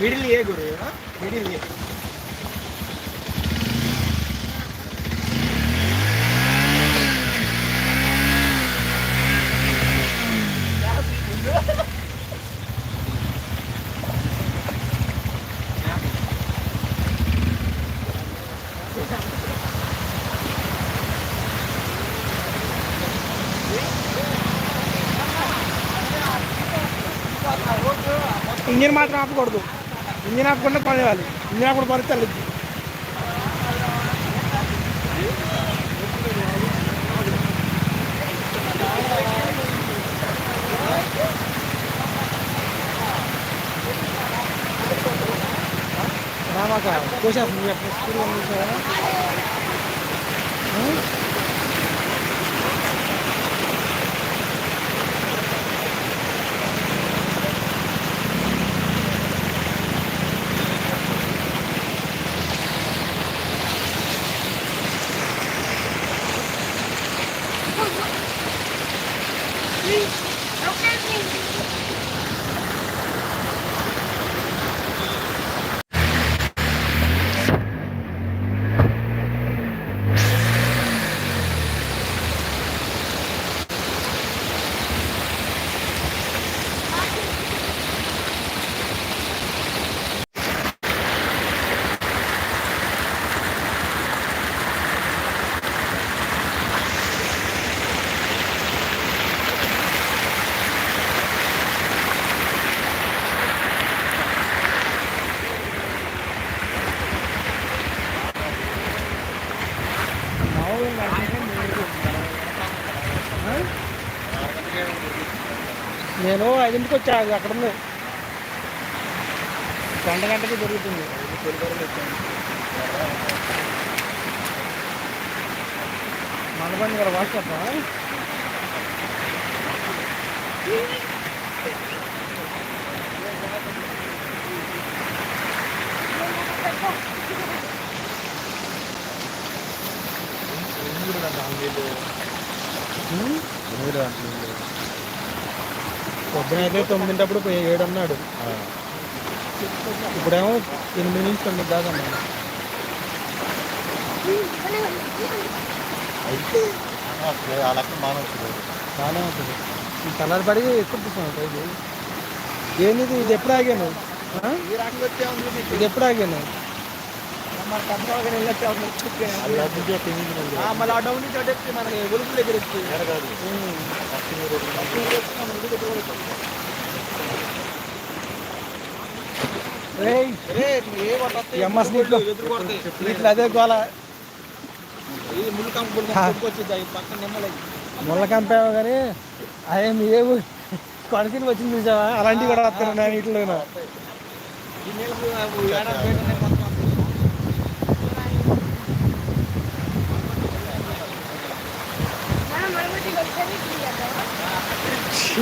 Middle ఏ గురు middle ఏ ఇంజిన్ మాత్రం ఆపకూడదు. ఇంజిన్ ఆపకుండా పనివ్వాలి ఇంజిన్ ఆపకుండా పని తల్లిద్ది రామాక కోసేస్తుంది నేను ఐదింటికి వచ్చా అది అక్కడ ఉంది. గంట గంటకి జరుగుతుంది మనబండి గారు వాట్సాప్? పొద్దున అయితే తొమ్మిదింటప్పుడు పోయి ఏడు అన్నాడు ఇప్పుడేమో ఎనిమిది నుంచి తొమ్మిది దాకా అన్నాడు బాగానే వస్తుంది బాగానే ఉంటుంది ఈ కలర్ పడి ఎక్కువ పైకి ఏంది ఇది? ఎప్పుడు ఆగాను? ఇది ఎప్పుడు ఆగాను? మన కర్ణాటక వెళ్ళొచ్చే ఉంది. అది లేకపోతే అక్కడ ఇంజిన్ ఉంది. ఆ, మళ్ళీ ఆ డౌన్ నుంచి అటు ఎక్కి. మనకి ఒలుపు దగ్గర ఎక్కి? ఎంఎస్ నీట్లో. వీటిలో అదే గోల. ఈ ముళ్ళు కంపు ముళ్ళు హా. కంపు వచ్చేది ఈ పక్కన నిమ్మలేదు ముళ్ళ కంపేమో కానీ అదే మీ ఏ కొనసిన వచ్చింది చూసావా? అలాంటివి కూడా వస్తాను నేను వీటిలో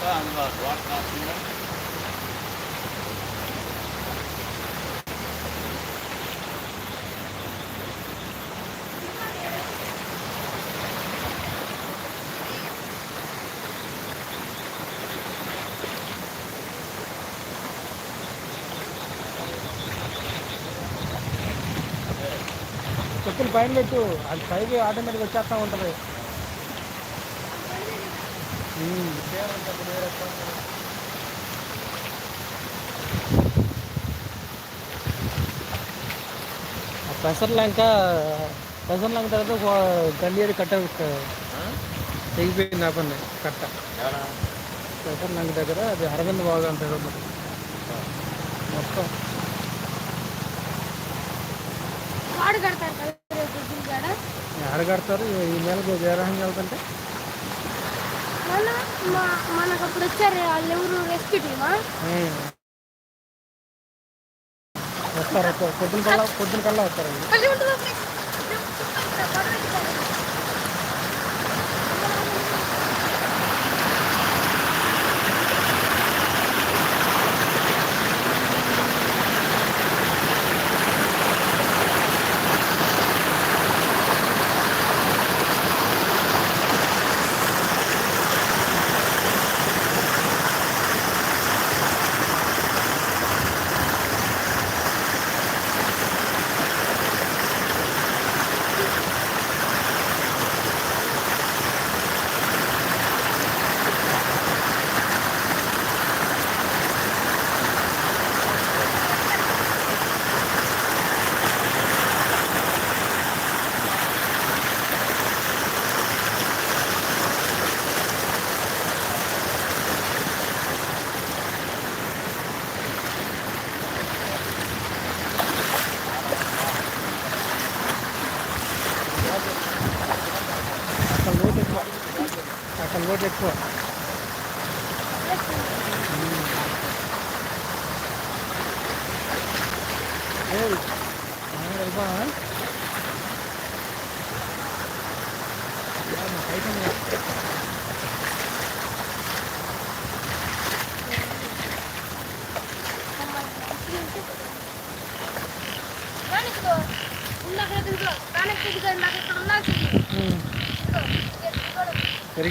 Data and our చెప్పులు పైన పెట్టు. అది పైకి ఆటోమేటిక్ వచ్చేస్తా ఉంటుంది. ఉమ్. ఆ పెసర్ లంక పెసర్ లంక తర్వాత ఒక గండి కట్ట తెగిపోయింది పని కట్ట పెసర్ లంక దగ్గర అది అరవింద్ బాగా అంటారు మరి. మొత్తం కడతారు కడతారు ఈ నెలకు విరాహం వెళ్తుంటే మనకు అప్పుడు వచ్చారు వాళ్ళు ఎవరు? రెస్క్యూ టీమా. వస్తారు వస్తారు. పొద్దున కల్లా పొద్దున కల్లా వస్తారండి అక్కడ లోటు ఎక్కువ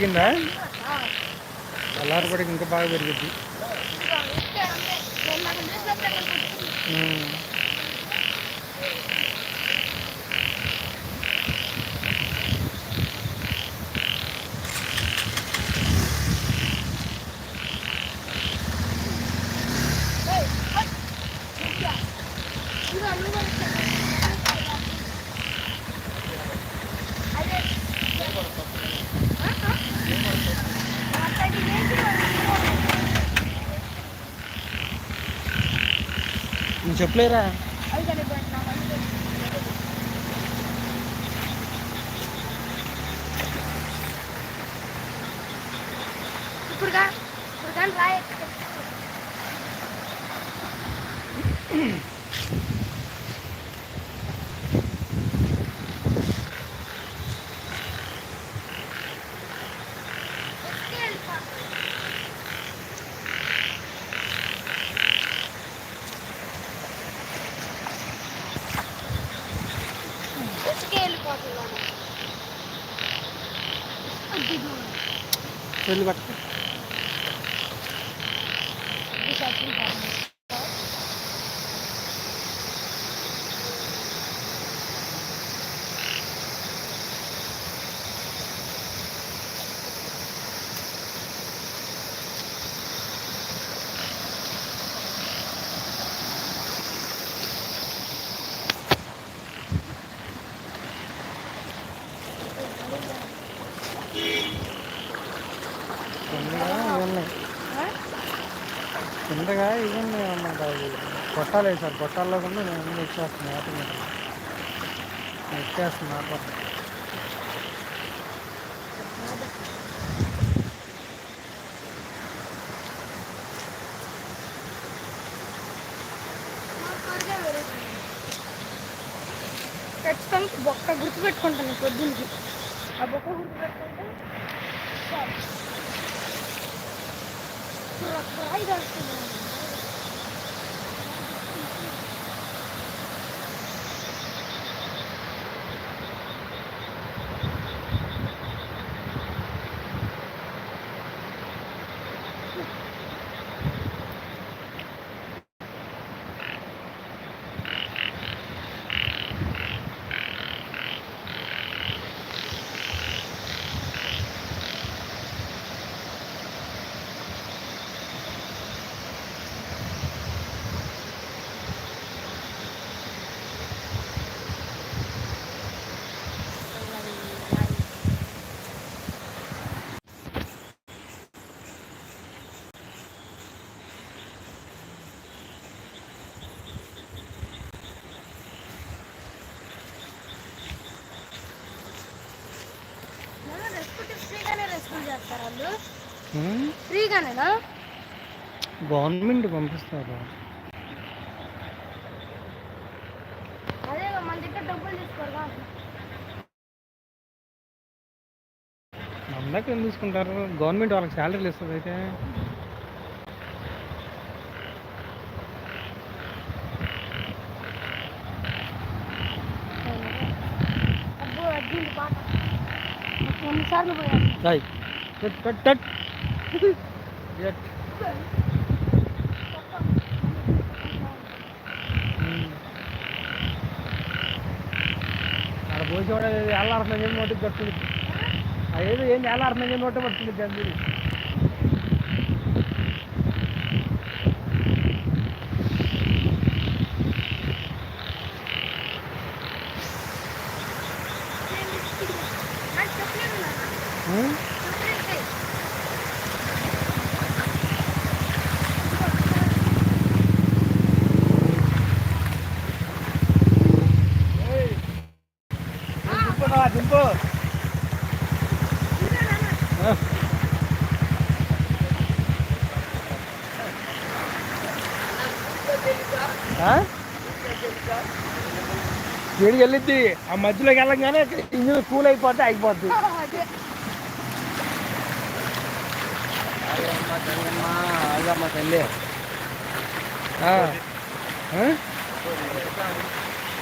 ఇదిగో. పెరిగిందా ఆ, చల్లారపడికి ఇంకా బాగా పెరిగింది నువ్వు చెప్పలేరా అయితే నాకు అంతే. ఇప్పుడు కా ఇప్పుడు కానీ రాయ వెళ్ళిపోతున్నాను వెళ్ళి పట్టుకో కిందగా ఇవి ఉన్నాయి కిందగా ఇవి ఉన్నాయి అన్నమాట అవి గొట్టాలే సార్ గొట్టాల్లో కూడా నేను ఇచ్చేస్తున్నాను ఆటోమేటిక్ ఎక్కేస్తుంది ఖచ్చితంగా బొక్క గుర్తుపెట్టుకుంటాను పొద్దున్నకి ఆ బొక్క గుర్తుపెట్టుకుంటే రాయి ఫ్రీగానేనా? గవర్నమెంట్ పంపిస్తారు? అదే మన దగ్గర డబ్బులు తీసుకోరుగా మన దగ్గర ఎందుకు తీసుకుంటారు? గవర్నమెంట్ వాళ్ళకి శాలరీలు ఇస్తుంది అయితే. సార్లు పోయాను టట్ టట్ టట్ ఎట్. ఉమ్. ఆడ పోసి కూడా వెళ్ళాడుతున్నా ఏం నోటికి పట్టుకుంది అదేదో ఏం వెళ్ళాడుతున్నా ఏం నోటి పట్టుకుంది గంజీరి వీడికి వెళ్ళిద్ది. ఆ మధ్యలోకి వెళ్ళంగానే ఇంజిన్ కూల్ అయిపోతే ఆగిపోద్ది. తల్లి?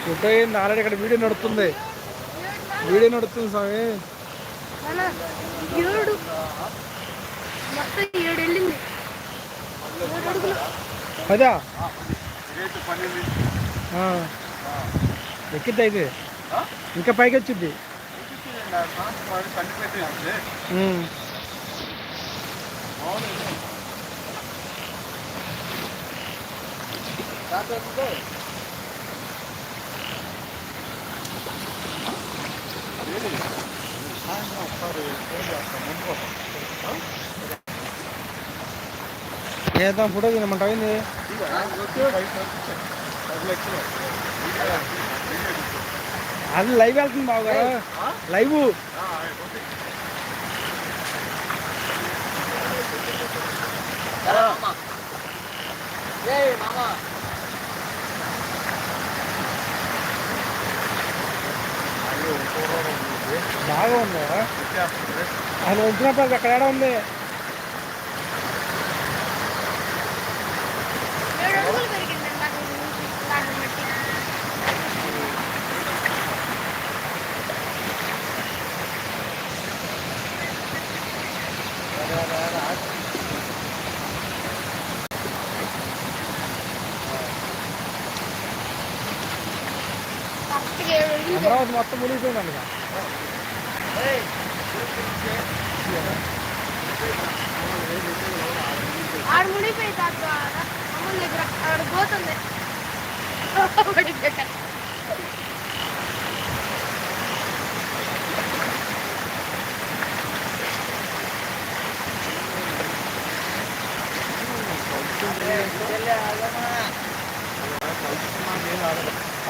ఫోటో ఏంది? ఆల్రెడీ ఇక్కడ వీడియో నడుస్తుంది వీడియో నడుస్తుంది స్వామి. అదా ఆ. ఎక్కిద్ది అయితే ఇంకా పైకి వచ్చింది. ఏద్దాం ఫోటో తినమంటావు ఏంది? అది లైవ్ వెళ్తుంది బాబు గారు. లైవ్. బాగా ఉంది అది వచ్చినప్పుడు అక్కడ ఏడ ఉంది? అమరావతి మొత్తం మునిగిపోయింది అందుక ఆడు మునిగిపోయి తాత అమ్మ దగ్గర ఆడు పోతుంది.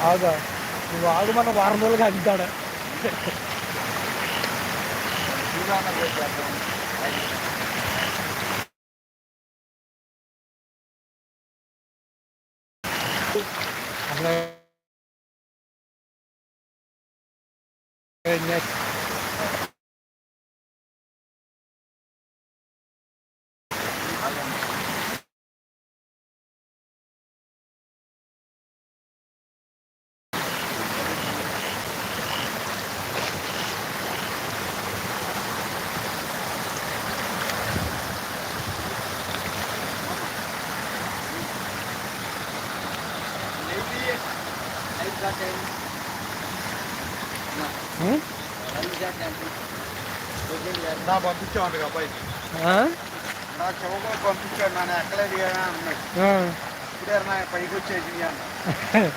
ఆగా. నువ్వు ఆగు మన వారం రోజులుగా అంటాడు అసలు నా పంపించామంట అబ్బాయి ఆ? నా చెవకో పంపించాడు నన్ను ఎక్కలేదు కదా అన్నాడు ఆ. ఇప్పుడే నా పైకి వచ్చేసింది అన్న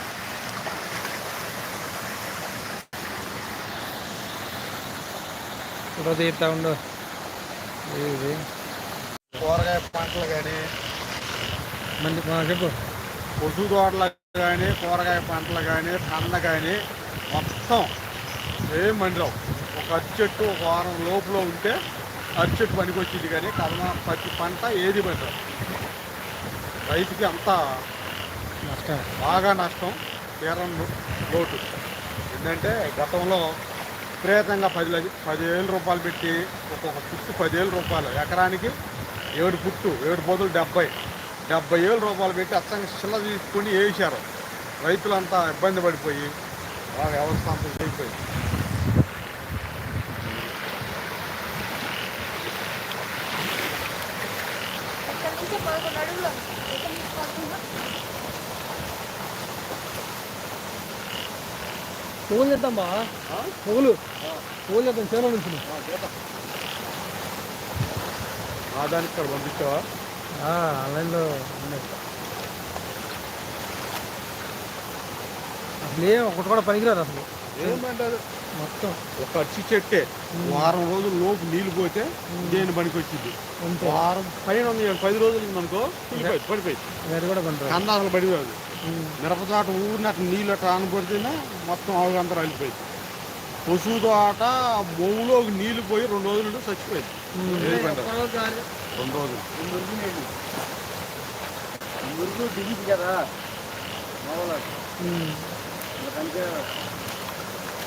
ఫోటో తీస్తా ఉండు ఇది కూరగాయ పంటలు కానీ మంచి ఆ, చెప్పు పశు తోటలు కానీ కూరగాయ పంటలు కానీ పండ కానీ మొత్తం ఏం మండిరావు. ఒక అరటి చెట్టు ఒక వారం లోపల ఉంటే అరటి చెట్టు కానీ కదా పత్తి పంట ఏది పంట రైతుకి అంత నష్టం బాగా నష్టం తీరం లోటు. ఏంటంటే గతంలో విపరీతంగా పది పదివేల రూపాయలు పెట్టి ఒక్కొక్క పుట్టు పదివేల రూపాయలు. ఎకరానికి ఏడు పుట్టు ఏడు పోతులు డెబ్బై డెబ్బై వేల రూపాయలు పెట్టి అచ్చంగా చిల్ల తీసుకొని వేసారు రైతులంతా ఇబ్బంది పడిపోయి బాగా వ్యవస్థ అంతా అయిపోయింది పువ్వులు చేద్దాం బా. పువ్వులు పువ్వులు చేద్దాం చేను నుంచి. దానికి ఇక్కడ పంపించావా? ఆన్లైన్లో ఉన్నాయి. అసలు ఒకటి కూడా పనికిరాదు అసలు. ఏమంటే అది మొత్తం. ఒక అచ్చి చెట్టే. వారం రోజుల లోపు నీళ్ళు పోతే దేని పనికి వచ్చింది? వారం పైన ఉంది పది రోజులు అనుకో పడిపోయింది పడిపోయింది కూడా పనిరాదు కంద అసలు పడిపోదు మిరప తోట ఊరిని అట్లా నీళ్ళు అట్లా ఆనపడితేనే మొత్తం అవగంతా వెళ్ళిపోయింది పశువు తోట బొవ్వులో నీళ్ళు పోయి రెండు రోజులు ఉండి చచ్చిపోయింది. ఏది పంట? రెండు రోజులు మురుగు దిగింది కదా మామూలు అందుకే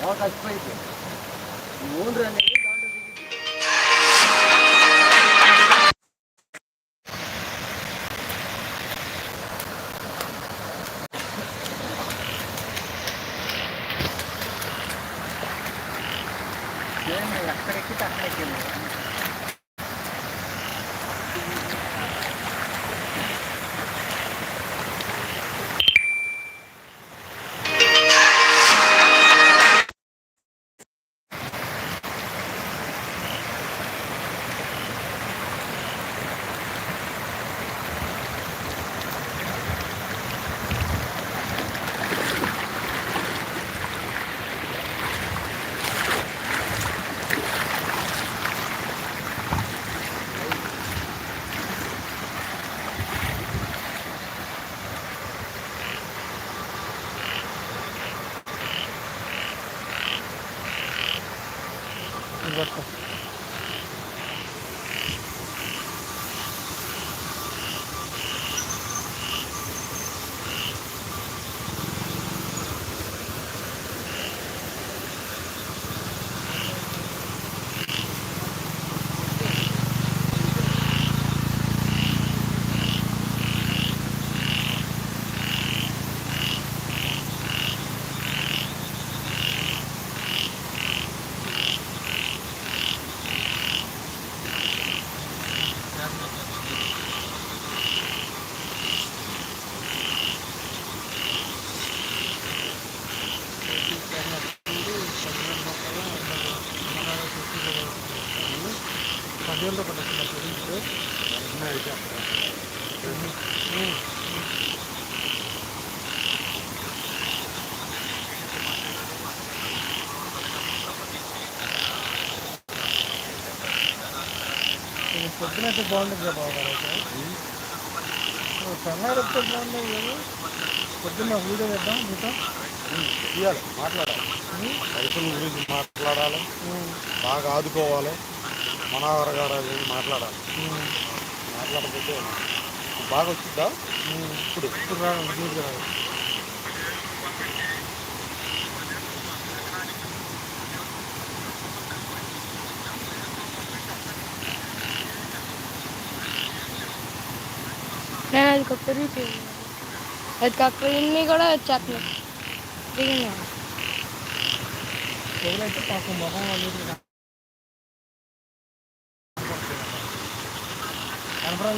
బాగా చచ్చిపోయింది ఈ ఓనర్ అనేది దాంట్లో దిగింది ఎక్కడెక్కితే అక్కడ ఇది పొద్దున అయితే బాగుంటుంది కదా బాబు గారు అయితే. బాగుంటుంది కదా పొద్దున్న వీడియో చేద్దాం మీతో. తీయాలి మాట్లాడాలి. రైతుల గురించి మాట్లాడాలి. బాగా ఆదుకోవాలి. అది ఇది మాట్లాడాలి. మాట్లాడకపోతే బాగా వచ్చిద్దా? ఇప్పుడు. ఇప్పుడు రాదు నీట్గా రాదు అది ఒక పెరుగుతుంది ఇన్ని కూడా వచ్చేస్తున్నాయి దిగిన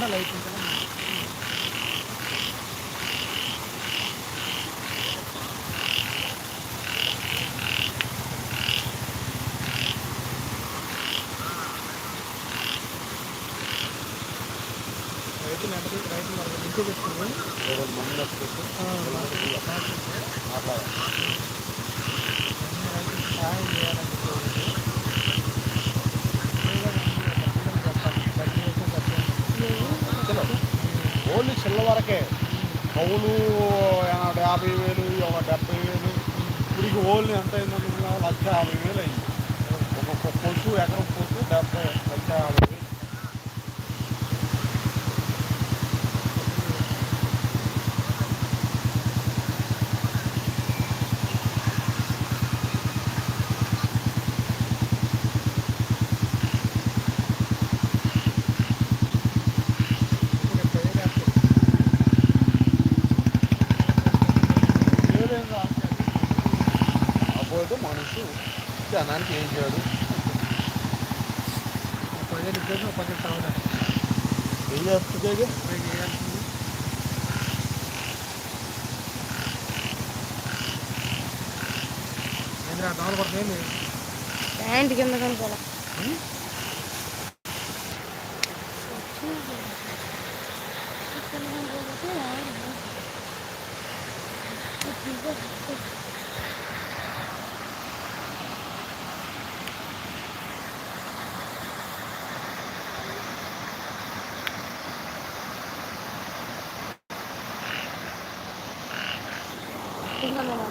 లైట్ ఉంటుంది రైతులు ఎంత రైతులు మనకు లింక్ పెట్టుకుని ఏదో మంది వస్తుంది మాట్లాడాలి రైతులకు సహాయం చేయాలని చెప్పి ఓన్లీ చిల్ల వరకే. కౌలు యాభై వేలు ఒక డెబ్బై వేలు. ఇప్పుడు ఓన్లీ ఎంత అయిందంటే లక్ష యాభై వేలు అయింది. ఒక్కొక్క పొట్టు ఎకరం పొట్టు డెబ్బై లక్ష యాభై పదిహేను ఇచ్చేసి పదిహేను కావాలి ఏం చేస్తుంది ఏంద్రా దోమలు పడుతుంది ప్యాంట్ కింద కనుకోవాలి